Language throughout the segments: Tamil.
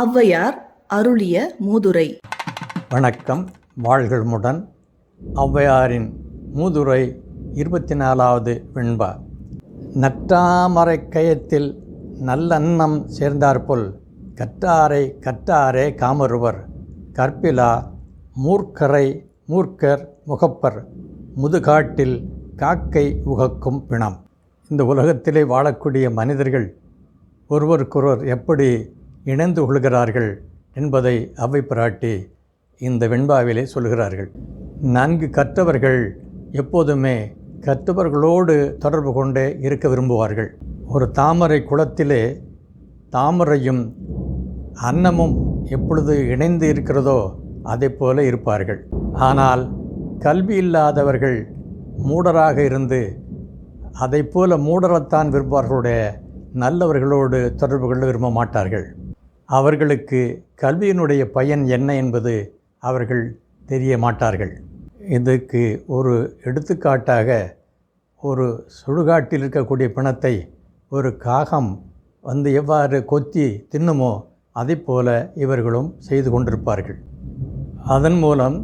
ஔவையார் அருளிய மூதுரை. வணக்கம் வாழ்களுமுடன் ஔவையாரின் மூதுரை இருபத்தி நாலாவது வெண்பா. நற்றாமரை கயத்தில் நல்லன்னம் சேர்ந்தாற்போல் கற்றாரை கற்றாரே காமருவர். கற்பிலா மூர்க்கரை மூர்க்கர் முகப்பர். முதுகாட்டில் காக்கை உகக்கும் பிணம். இந்த உலகத்திலே வாழக்கூடிய மனிதர்கள் ஒருவருக்கொருவர் எப்படி இணைந்து கொள்கிறார்கள் என்பதை அவை பிராட்டி இந்த வெண்பாவிலே சொல்கிறார்கள். நன்கு கற்றவர்கள் எப்போதுமே கற்றவர்களோடு தொடர்பு கொண்டே இருக்க விரும்புவார்கள். ஒரு தாமரை குளத்திலே தாமரையும் அன்னமும் எப்பொழுது இணைந்து இருக்கிறதோ அதைப் போல இருப்பார்கள். ஆனால் கல்வி இல்லாதவர்கள் மூடராக இருந்து அதை போல மூடரத்தான் விரும்புவார்களுடைய நல்லவர்களோடு தொடர்பு கொள்ள விரும்ப மாட்டார்கள். அவர்களுக்கு கல்வியினுடைய பயன் என்ன என்பது அவர்கள் தெரிய மாட்டார்கள். இதுக்கு ஒரு எடுத்துக்காட்டாக ஒரு சுடுகாட்டில் இருக்கக்கூடிய பிணத்தை ஒரு காகம் வந்து எவ்வாறு கொத்தி தின்னுமோ அதைப்போல இவர்களும் செய்து கொண்டிருப்பார்கள். அதன் மூலம்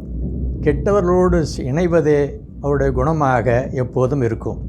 கெட்டவர்களோடு இணைவதே அவருடைய குணமாக எப்போதும் இருக்கும்.